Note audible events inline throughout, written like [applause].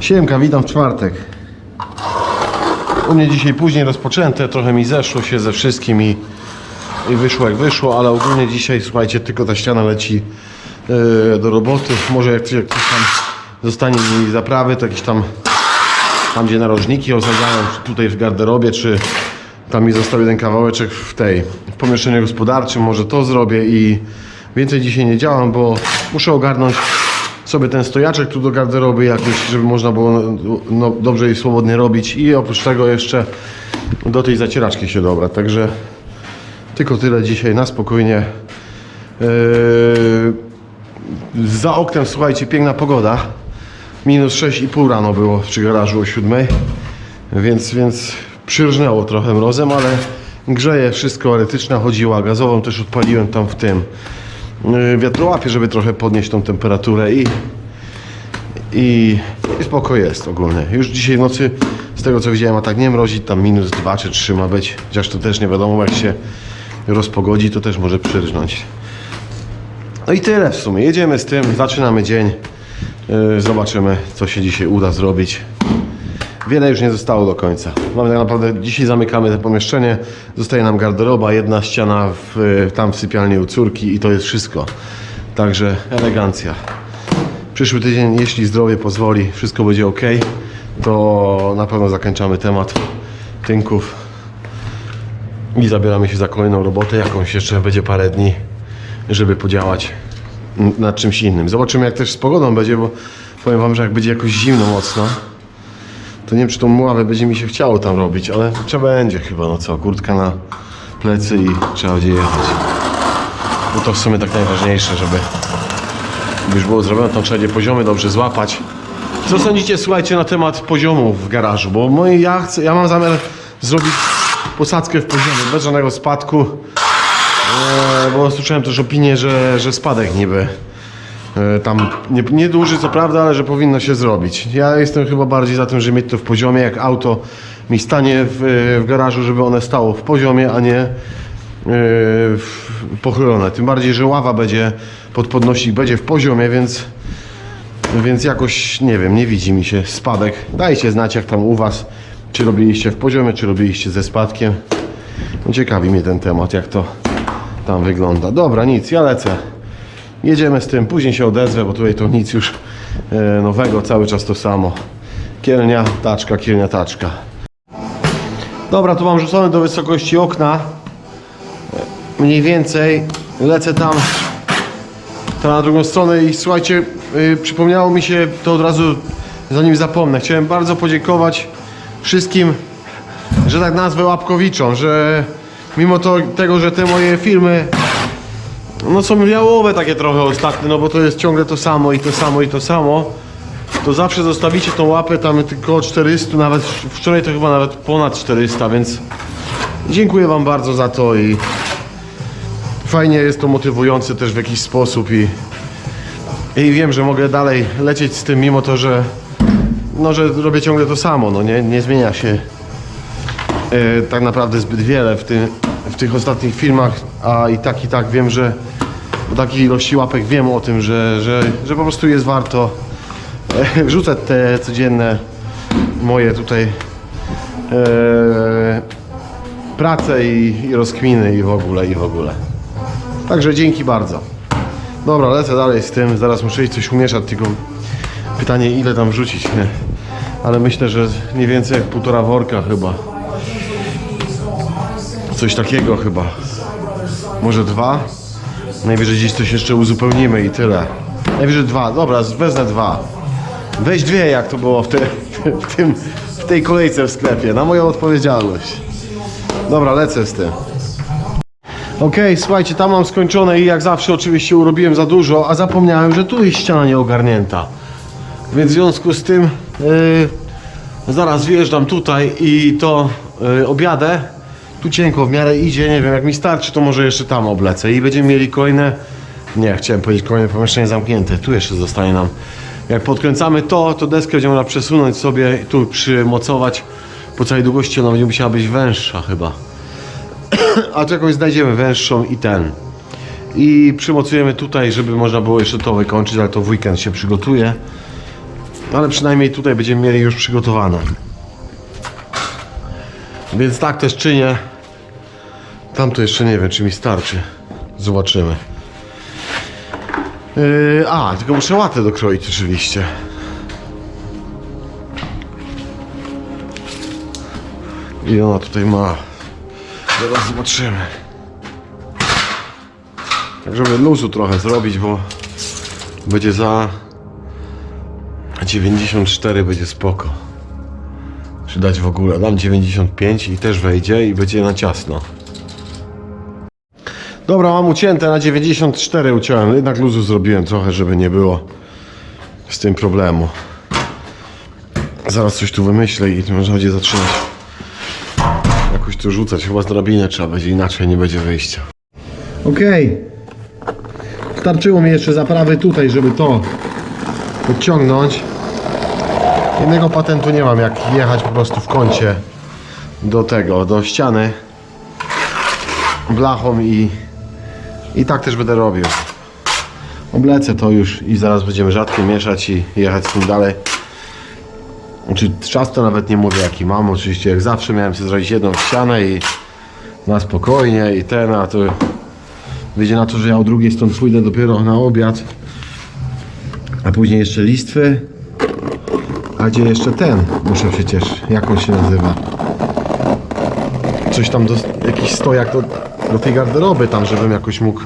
Siemka, witam w czwartek. U mnie dzisiaj później rozpoczęte, trochę mi zeszło się ze wszystkim i, i wyszło jak wyszło, ale ogólnie dzisiaj, słuchajcie, tylko ta ściana leci e, do roboty. Może jak, jak ktoś tam zostanie mi zaprawy, to jakieś tam, tam gdzie narożniki osadzają, czy tutaj w garderobie, czy tam mi został jeden kawałeczek w tej, w pomieszczeniu gospodarczym, może to zrobię i więcej dzisiaj nie działam, bo muszę ogarnąć sobie ten stojaczek tu do garderoby jakoś, żeby można było no, dobrze i swobodnie robić. I oprócz tego jeszcze do tej zacieraczki się dobrać, także tylko tyle dzisiaj na spokojnie. Yy, za oknem, słuchajcie, piękna pogoda. Minus 6,5 rano było przy garażu o 7, więc, więc przyrżnęło trochę mrozem, ale grzeje wszystko, elektryczna chodziła, gazową też odpaliłem tam w tym wiatrołapie, żeby trochę podnieść tą temperaturę i, i, i spoko jest ogólnie. Już dzisiaj w nocy, z tego co widziałem, a tak nie mrozić, tam minus 2 czy 3 ma być, chociaż to też nie wiadomo, jak się rozpogodzi, to też może przyrżnąć. No i tyle w sumie. Jedziemy z tym, zaczynamy dzień. Yy, Zobaczymy, co się dzisiaj uda zrobić. Wiele już nie zostało do końca. Mamy tak naprawdę, dzisiaj zamykamy to pomieszczenie. Zostaje nam garderoba, jedna ściana w, tam w sypialni u córki i to jest wszystko. Także elegancja. Przyszły tydzień, jeśli zdrowie pozwoli, wszystko będzie ok, to na pewno zakończamy temat tynków i zabieramy się za kolejną robotę, jakąś jeszcze będzie parę dni, żeby podziałać nad czymś innym. Zobaczymy jak też z pogodą będzie, bo powiem wam, że jak będzie jakoś zimno mocno, to nie wiem czy tą muławę będzie mi się chciało tam robić, ale trzeba będzie chyba, no co, kurtka na plecy i trzeba będzie jechać. Bo to w sumie tak najważniejsze, żeby już było zrobione, to trzeba będzie poziomy dobrze złapać. Co sądzicie, słuchajcie, na temat poziomu w garażu? Bo moi, ja, chcę, ja mam zamiar zrobić posadzkę w poziomie, bez żadnego spadku. E, bo słyszałem też opinię, że, że spadek niby tam nie, nie duży, co prawda, ale że powinno się zrobić. Ja jestem chyba bardziej za tym, żeby mieć to w poziomie, jak auto mi stanie w, w garażu, żeby one stało w poziomie, a nie e, pochylone. Tym bardziej, że ława będzie pod podnośnik, będzie w poziomie, więc więc jakoś, nie wiem, nie widzi mi się spadek. Dajcie znać, jak tam u Was, czy robiliście w poziomie, czy robiliście ze spadkiem. No, ciekawi mnie ten temat, jak to tam wygląda. Dobra, nic, ja lecę. Jedziemy z tym, później się odezwę, bo tutaj to nic już e, nowego, cały czas to samo. Kielnia, taczka, kielnia, taczka. Dobra, tu mam rzucone do wysokości okna. E, Mniej więcej lecę tam to na drugą stronę i słuchajcie, yy, przypomniało mi się to od razu, zanim zapomnę. Chciałem bardzo podziękować wszystkim, że tak nazwę łapkowiczom, że mimo to, tego, że te moje filmy no są jałowe takie trochę ostatnie, no bo to jest ciągle to samo i to samo i to samo, to zawsze zostawicie tą łapę tam tylko 400, nawet wczoraj to chyba nawet ponad 400, więc dziękuję Wam bardzo za to i fajnie jest to motywujące też w jakiś sposób i, i wiem, że mogę dalej lecieć z tym, mimo to, że no, że robię ciągle to samo, no nie, nie zmienia się e, tak naprawdę zbyt wiele w, tym, w tych ostatnich filmach, a i tak i tak wiem, że po takiej ilości łapek wiem o tym, że, że, że po prostu jest warto e, wrzucać te codzienne moje tutaj e, prace i, i rozkminy i w ogóle, i w ogóle. Także dzięki bardzo. Dobra, lecę dalej z tym. Zaraz muszę iść coś umieszać, tylko pytanie ile tam wrzucić, nie? Ale myślę, że nie więcej jak półtora worka chyba. Coś takiego chyba. Może dwa? Najwyżej gdzieś coś jeszcze uzupełnimy i tyle. Najwyżej dwa. Dobra, wezmę dwa. Weź dwie, jak to było w, te, w, tym, w tej kolejce w sklepie. Na moją odpowiedzialność. Dobra, lecę z tym. Okej, słuchajcie, tam mam skończone i jak zawsze oczywiście urobiłem za dużo, a zapomniałem, że tu jest ściana nieogarnięta. Więc w związku z tym yy, zaraz wjeżdżam tutaj i to yy, objadę. Tu cienko w miarę idzie, nie wiem, jak mi starczy, to może jeszcze tam oblecę i będziemy mieli kolejne, nie, chciałem powiedzieć kolejne pomieszczenie zamknięte, tu jeszcze zostanie nam. Jak podkręcamy to, to deskę będziemy można przesunąć sobie, tu przymocować po całej długości, ona będzie musiała być węższa chyba [clears throat] a tu jakąś znajdziemy węższą i ten. I przymocujemy tutaj, żeby można było jeszcze to wykończyć, ale to w weekend się przygotuje. Ale przynajmniej tutaj będziemy mieli już przygotowane. Więc tak też czynię. Tam to jeszcze nie wiem, czy mi starczy. Zobaczymy. Yy, a, tylko muszę łatę dokroić oczywiście. I ona tutaj ma. Zaraz zobaczymy. Tak, żeby luzu trochę zrobić, bo będzie za 94 będzie spoko. Czy dać w ogóle? Dam 95 i też wejdzie i będzie na ciasno. Dobra, mam ucięte na 94 uciąłem. Jednak luzu zrobiłem trochę, żeby nie było z tym problemu. Zaraz coś tu wymyślę i można będzie zaczynać jakoś tu rzucać. Chyba z drabiny trzeba będzie, inaczej nie będzie wyjścia. Okej. Starczyło mi jeszcze zaprawy tutaj, żeby to podciągnąć. Innego patentu nie mam, jak jechać po prostu w kącie do tego, do ściany blachą i, i tak też będę robił. Oblecę to już i zaraz będziemy rzadko mieszać i jechać z tym dalej. Znaczy czas to nawet nie mówię jaki mam, oczywiście jak zawsze miałem sobie zrobić jedną ścianę i na spokojnie i ten, a to wyjdzie na to, że ja o drugiej stąd pójdę dopiero na obiad. A później jeszcze listwy. A gdzie jeszcze ten? Muszę przecież, jak on się nazywa? Coś tam, do, jakiś stojak do, do tej garderoby tam, żebym jakoś mógł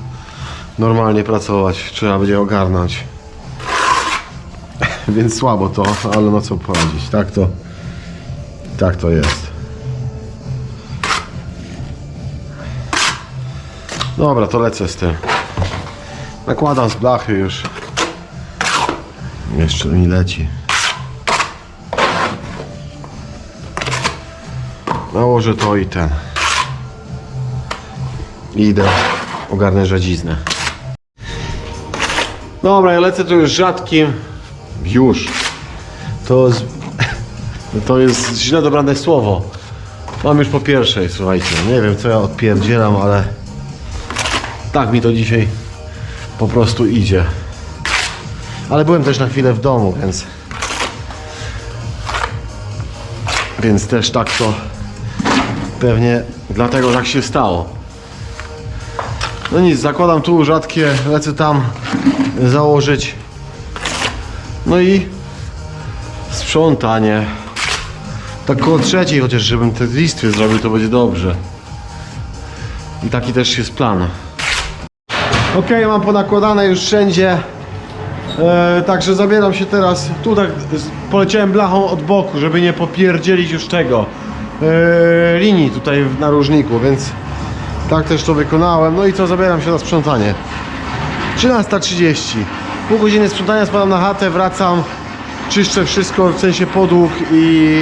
normalnie pracować. Trzeba będzie ogarnąć. [laughs] Więc słabo to, ale no co poradzić. Tak to, tak to jest. Dobra, to lecę z tym. Nakładam z blachy już. Jeszcze mi leci. Nałożę to i ten. I idę ogarnę rzadziznę. Dobra, ja lecę tu już rzadkim. Już. To jest, [laughs] to jest źle dobrane słowo. Mam już po pierwszej, słuchajcie. Nie wiem co ja odpierdzielam, ale tak mi to dzisiaj po prostu idzie. Ale byłem też na chwilę w domu, więc więc też tak to pewnie dlatego tak się stało. No nic, zakładam tu rzadkie, lecę tam założyć. No i sprzątanie. Tak koło trzeciej chociaż, żebym te listwy zrobił, to będzie dobrze. I taki też jest plan. Ok, mam ponakładane już wszędzie. E, także zabieram się teraz. Tu tak poleciałem blachą od boku, żeby nie popierdzielić już tego linii tutaj w narożniku, więc tak też to wykonałem. No i co, zabieram się na sprzątanie. 13.30. Pół godziny sprzątania, spadam na chatę, wracam, czyszczę wszystko, w sensie podłóg i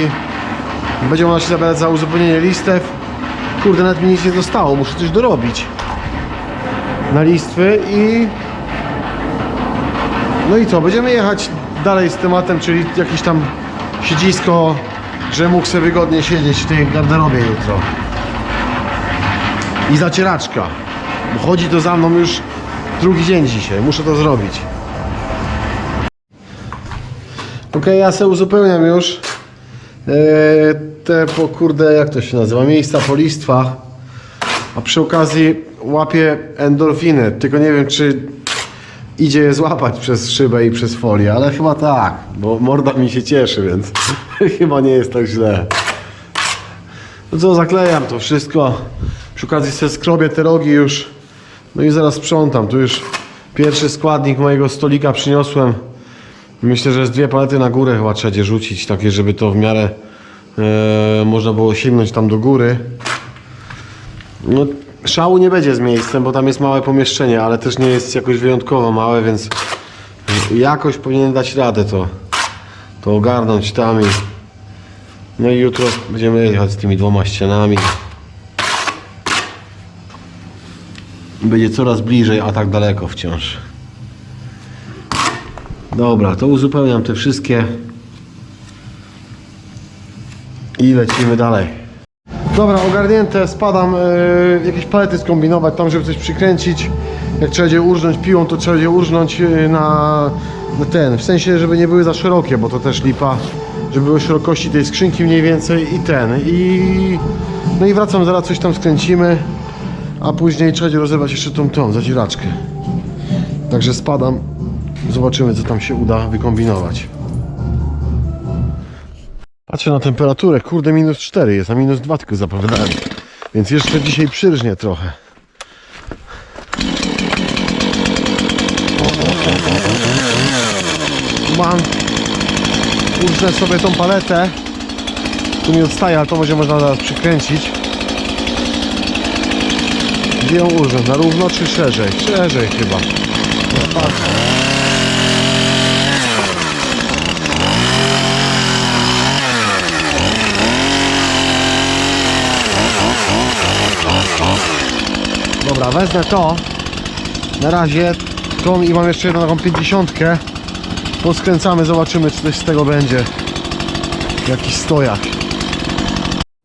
będzie można się zabrać za uzupełnienie listew. Kurde, nawet mi nic nie zostało, muszę coś dorobić na listwy i no i co, będziemy jechać dalej z tematem, czyli jakieś tam siedzisko, że mógł sobie wygodnie siedzieć w tej garderobie jutro. I zacieraczka, bo chodzi to za mną już drugi dzień dzisiaj, muszę to zrobić. Ok, ja se uzupełniam już e, te po kurde, jak to się nazywa, miejsca po listwach. A przy okazji łapię endorfiny, tylko nie wiem czy idzie je złapać przez szybę i przez folię, ale chyba tak, bo morda mi się cieszy, więc [laughs] chyba nie jest tak źle. No co, zaklejam to wszystko. Przy okazji sobie skrobię te rogi już. No i zaraz sprzątam. Tu już pierwszy składnik mojego stolika przyniosłem. Myślę, że z dwie palety na górę chyba trzeba będzie rzucić, takie żeby to w miarę e, można było sięgnąć tam do góry. No, szału nie będzie z miejscem, bo tam jest małe pomieszczenie, ale też nie jest jakoś wyjątkowo małe, więc jakoś powinien dać radę to, to ogarnąć tam i no i jutro będziemy jechać z tymi dwoma ścianami. Będzie coraz bliżej, a tak daleko wciąż. Dobra, to uzupełniam te wszystkie i lecimy dalej. Dobra, ogarnięte, spadam, yy, jakieś palety skombinować tam, żeby coś przykręcić. Jak trzeba będzie urżnąć piłą, to trzeba będzie urżnąć yy, na no ten, w sensie, żeby nie były za szerokie, bo to też lipa, żeby były szerokości tej skrzynki mniej więcej i ten, i no i wracam, zaraz coś tam skręcimy, a później trzeba rozerwać jeszcze tą tą zacieraczkę. Także spadam, zobaczymy co tam się uda wykombinować. Patrzę na temperaturę, kurde minus 4 jest, a minus 2 tylko zapowiadałem. Więc jeszcze dzisiaj przyrżnie trochę. Mam Urżnę sobie tą paletę. Tu mi odstaje, ale to może można zaraz przykręcić. Gdzie ją urząd? Na równo czy szerzej? Szerzej chyba. Dobra, wezmę to. Na razie tą i mam jeszcze jedną taką 50. Poskręcamy, zobaczymy czy coś z tego będzie. Jakiś stojak.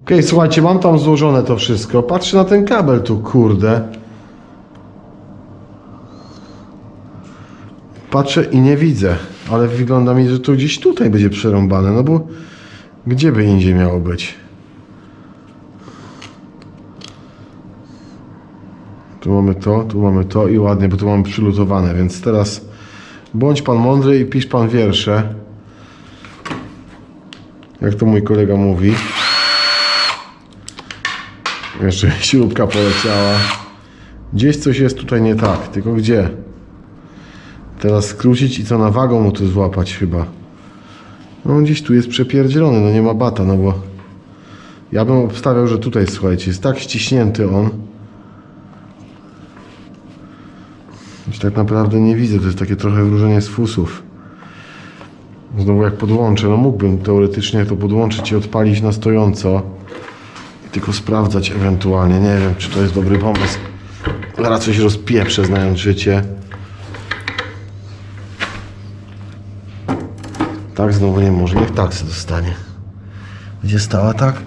Okej, słuchajcie, mam tam złożone to wszystko. Patrzę na ten kabel tu, kurde. Patrzę i nie widzę, ale wygląda mi, że to gdzieś tutaj będzie przerąbane, no bo gdzie by indziej miało być? Tu mamy to, tu mamy to i ładnie, bo tu mamy przylutowane, więc teraz bądź pan mądry i pisz pan wiersze. Jak to mój kolega mówi. Jeszcze [laughs] śrubka poleciała. Gdzieś coś jest tutaj nie tak, tylko gdzie? Teraz skrócić i co na wagą mu tu złapać chyba. No on gdzieś tu jest przepierdzielony, no nie ma bata, no bo ja bym obstawiał, że tutaj słuchajcie, jest tak ściśnięty on. Już tak naprawdę nie widzę, to jest takie trochę wróżenie z fusów. Znowu jak podłączę, no mógłbym teoretycznie to podłączyć i odpalić na stojąco. I tylko sprawdzać ewentualnie, nie wiem czy to jest dobry pomysł. Zaraz coś rozpieprzę znając życie. Tak znowu nie może, niech tak się dostanie. Będzie stała tak?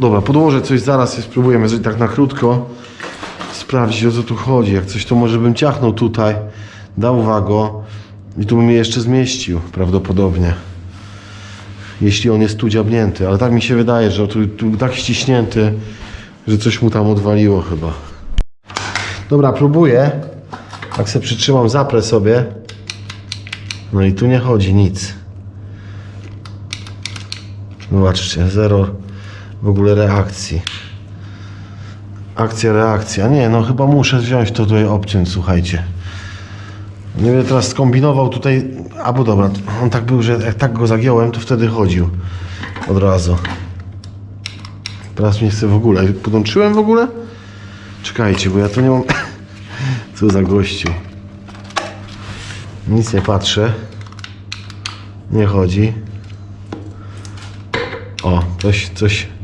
Dobra, podłożę coś zaraz i spróbujemy zrobić tak na krótko sprawdzić o co tu chodzi. Jak coś to może bym ciachnął tutaj, dał wago i tu bym je jeszcze zmieścił prawdopodobnie. Jeśli on jest tu dziabnięty, ale tak mi się wydaje, że tu, tu tak ściśnięty, że coś mu tam odwaliło chyba. Dobra, próbuję. Tak sobie przytrzymam, zaprę sobie. No i tu nie chodzi nic. Zobaczcie, zero w ogóle reakcji. Akcja, reakcja. Nie, no chyba muszę wziąć to tutaj obciąć, słuchajcie. Nie będę teraz skombinował tutaj. Albo dobra, on tak był, że jak tak go zagiąłem, to wtedy chodził. Od razu. Teraz nie chcę w ogóle. Podłączyłem w ogóle? Czekajcie, bo ja to nie mam. [coughs] Co za gościu. Nic nie patrzę. Nie chodzi. O, coś, coś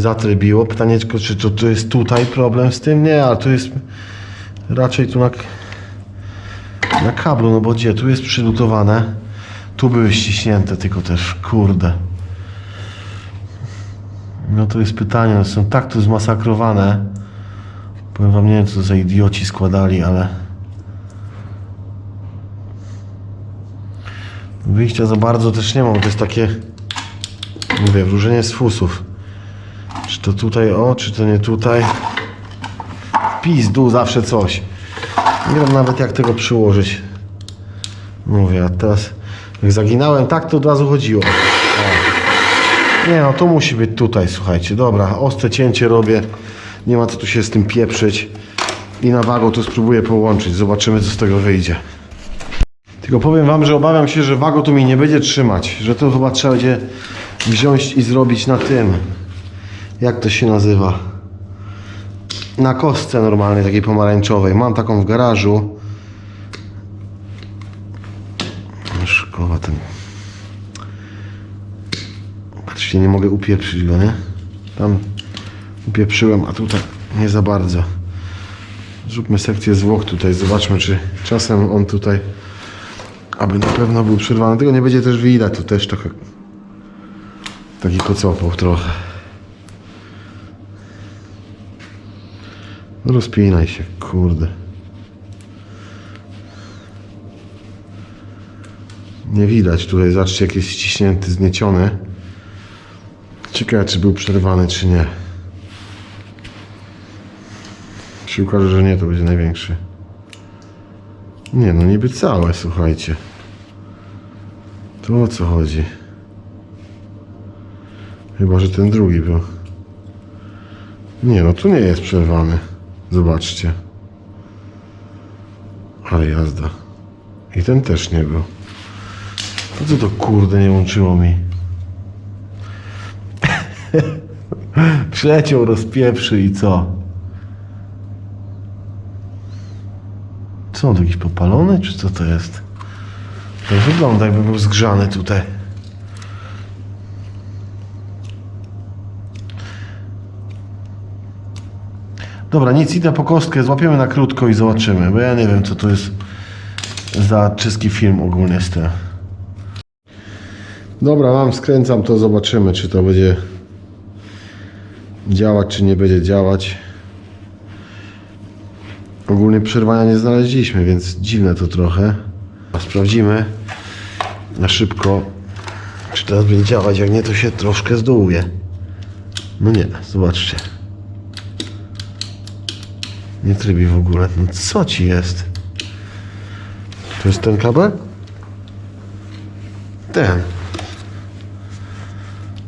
zatrybiło. Pytanie tylko, czy to, to jest tutaj problem z tym? Nie, ale to jest raczej tu na, na kablu, no bo gdzie? Tu jest przylutowane. Tu były ściśnięte, tylko też, kurde. No to jest pytanie, one są tak tu zmasakrowane. Powiem wam, nie wiem co za idioci składali, ale... Wyjścia za bardzo też nie mam, to jest takie... Mówię, wróżenie z fusów. Czy to tutaj, o, czy to nie tutaj? Pizdu, zawsze coś. Nie wiem nawet jak tego przyłożyć. Mówię, a teraz jak zaginałem tak, to od razu chodziło. O. Nie no, to musi być tutaj, słuchajcie. Dobra, ostre cięcie robię. Nie ma co tu się z tym pieprzyć. I na wagą to spróbuję połączyć. Zobaczymy, co z tego wyjdzie. Tylko powiem wam, że obawiam się, że wago tu mi nie będzie trzymać. Że to chyba trzeba będzie wziąć i zrobić na tym. Jak to się nazywa? Na kostce normalnej, takiej pomarańczowej. Mam taką w garażu. Szkoda ten. Patrzcie, nie mogę upieprzyć go, nie? Tam upieprzyłem, a tutaj nie za bardzo. Zróbmy sekcję zwłok tutaj, zobaczmy czy czasem on tutaj, aby na pewno był przerwany. Tego nie będzie też widać, tu też trochę taki kocopał trochę. Rozpinaj się, kurde. Nie widać tutaj, zobaczcie jak jest ściśnięty, znieciony. Ciekawe czy był przerwany czy nie. Się ukaże, że nie, to będzie największy. Nie no, niby całe, słuchajcie. Tu o co chodzi? Chyba, że ten drugi był. Nie no, tu nie jest przerwany. Zobaczcie. Ale jazda. I ten też nie był. Po co to kurde nie łączyło mi? [laughs] Przeciął, rozpieprzy i co? Co on to jakiś popalony, czy co to jest? To wygląda jakby był zgrzany tutaj. Dobra, nic, idę po kostkę, złapiemy na krótko i zobaczymy, bo ja nie wiem co to jest za czeski film ogólnie z tym. Dobra, mam, skręcam to, zobaczymy czy to będzie działać, czy nie będzie działać. Ogólnie przerwania nie znaleźliśmy, więc dziwne to trochę. Sprawdzimy na szybko, czy teraz będzie działać. Jak nie, to się troszkę zdołuje. No nie, zobaczcie. Nie trybi w ogóle. No co ci jest? To jest ten kabel? Ten.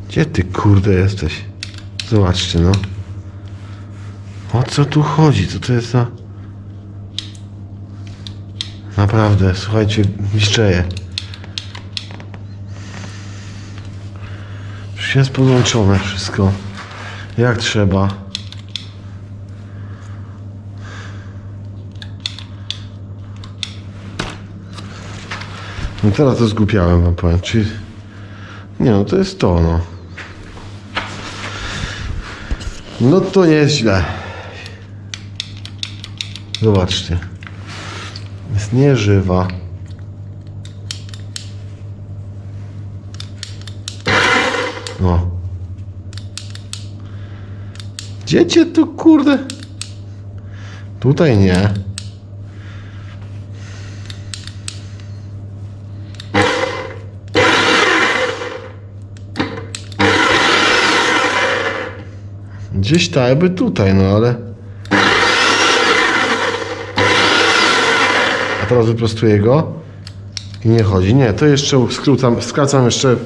Gdzie ty kurde jesteś? Zobaczcie no. O co tu chodzi? Co to jest za... Naprawdę, słuchajcie, miszczeję. Przecież jest podłączone wszystko. Jak trzeba. No teraz to zgubiałem wam powiem. Czy... Nie no, to jest to no. No to nie jest źle. Zobaczcie. Jest nieżywa. No. Gdzie cię tu kurde? Tutaj nie. Gdzieś tak jakby tutaj, no ale... A teraz wyprostuję go i nie chodzi. Nie, to jeszcze skrócam, skracam jeszcze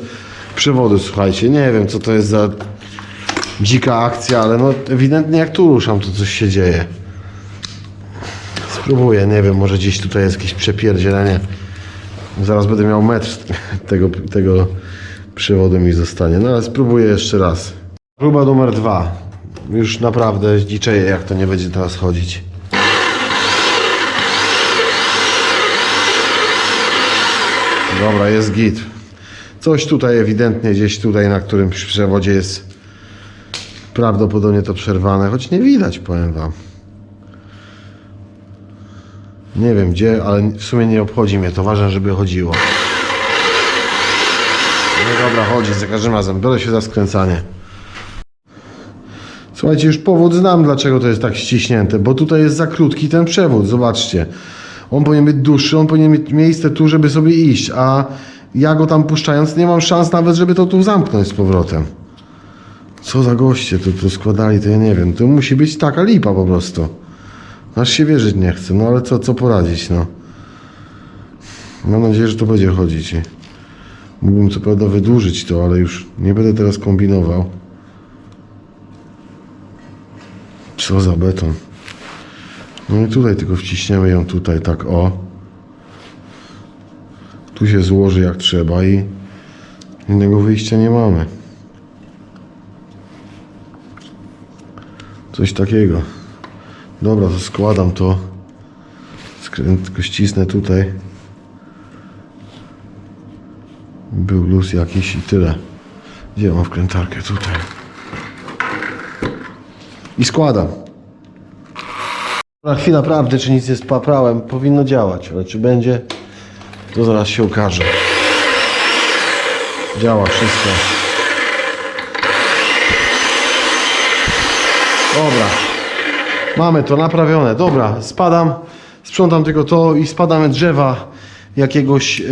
przewody, słuchajcie. Nie wiem, co to jest za dzika akcja, ale no ewidentnie jak tu ruszam, to coś się dzieje. Spróbuję, nie wiem, może gdzieś tutaj jest jakieś przepierdzielenie. Zaraz będę miał metr [laughs] tego, tego przewodu mi zostanie. No ale spróbuję jeszcze raz. Próba numer dwa. Już naprawdę zdziczeję, jak to nie będzie teraz chodzić. Dobra, jest git. Coś tutaj ewidentnie, gdzieś tutaj na którymś przewodzie jest prawdopodobnie to przerwane, choć nie widać, powiem wam. Nie wiem gdzie, ale w sumie nie obchodzi mnie to. Ważne, żeby chodziło. No dobra, chodzi za każdym razem. Biorę się za skręcanie. Słuchajcie, już powód znam, dlaczego to jest tak ściśnięte, bo tutaj jest za krótki ten przewód, zobaczcie. On powinien być dłuższy, on powinien mieć miejsce tu, żeby sobie iść, a ja go tam puszczając nie mam szans nawet, żeby to tu zamknąć z powrotem. Co za goście to, to składali, to ja nie wiem. To musi być taka lipa po prostu. Aż się wierzyć nie chcę, no ale co, co poradzić, no. Mam nadzieję, że to będzie chodzić. Mógłbym co prawda wydłużyć to, ale już nie będę teraz kombinował. Co za beton. No i tutaj tylko wciśniemy ją tutaj tak o. Tu się złoży jak trzeba i innego wyjścia nie mamy. Coś takiego. Dobra, to składam to. Skrę- Tylko ścisnę tutaj. Był luz jakiś i tyle. Gdzie mam wkrętarkę? Tutaj. I składam. Na chwilę prawdy, czy nic nie spaprałem, powinno działać, ale czy będzie, to zaraz się okaże. Działa wszystko. Dobra. Mamy to naprawione. Dobra, spadam, sprzątam tylko to i spadamy drzewa jakiegoś e,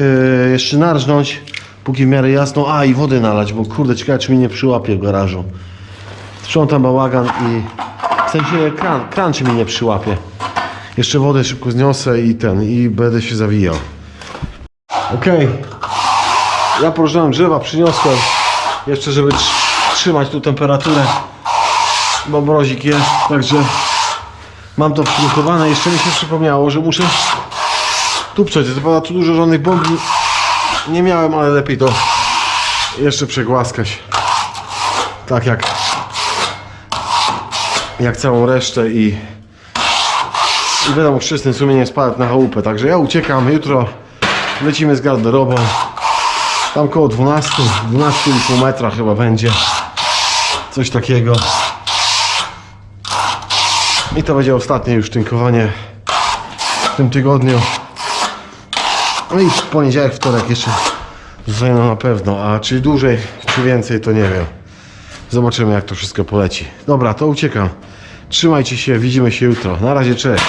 jeszcze narżnąć, póki w miarę jasno. A i wody nalać, bo kurde, ciekawe czy mi nie przyłapie w garażu. Sprzątam bałagan i w sensie kran, czy mi nie przyłapie. Jeszcze wodę szybko zniosę i ten, i będę się zawijał. Okej. Ja porżnąłem drzewa, przyniosłem. Jeszcze, żeby tr- trzymać tu temperaturę. Bo mrozik jest, także mam to przygotowane. Jeszcze mi się przypomniało, że muszę tu przecież, prawda, tu dużo żadnych bomb nie miałem, ale lepiej to jeszcze przegłaskać. Tak jak jak całą resztę i i wiadomo, czystym sumieniem spadać na chałupę. Także ja uciekam, jutro lecimy z garderobą. Tam koło 12, 12,5 metra chyba będzie. Coś takiego. I to będzie ostatnie już tynkowanie w tym tygodniu. No i poniedziałek, wtorek jeszcze zostanie na pewno, a czy dłużej, czy więcej, to nie wiem. Zobaczymy jak to wszystko poleci. Dobra, to uciekam. Trzymajcie się, widzimy się jutro. Na razie, cześć.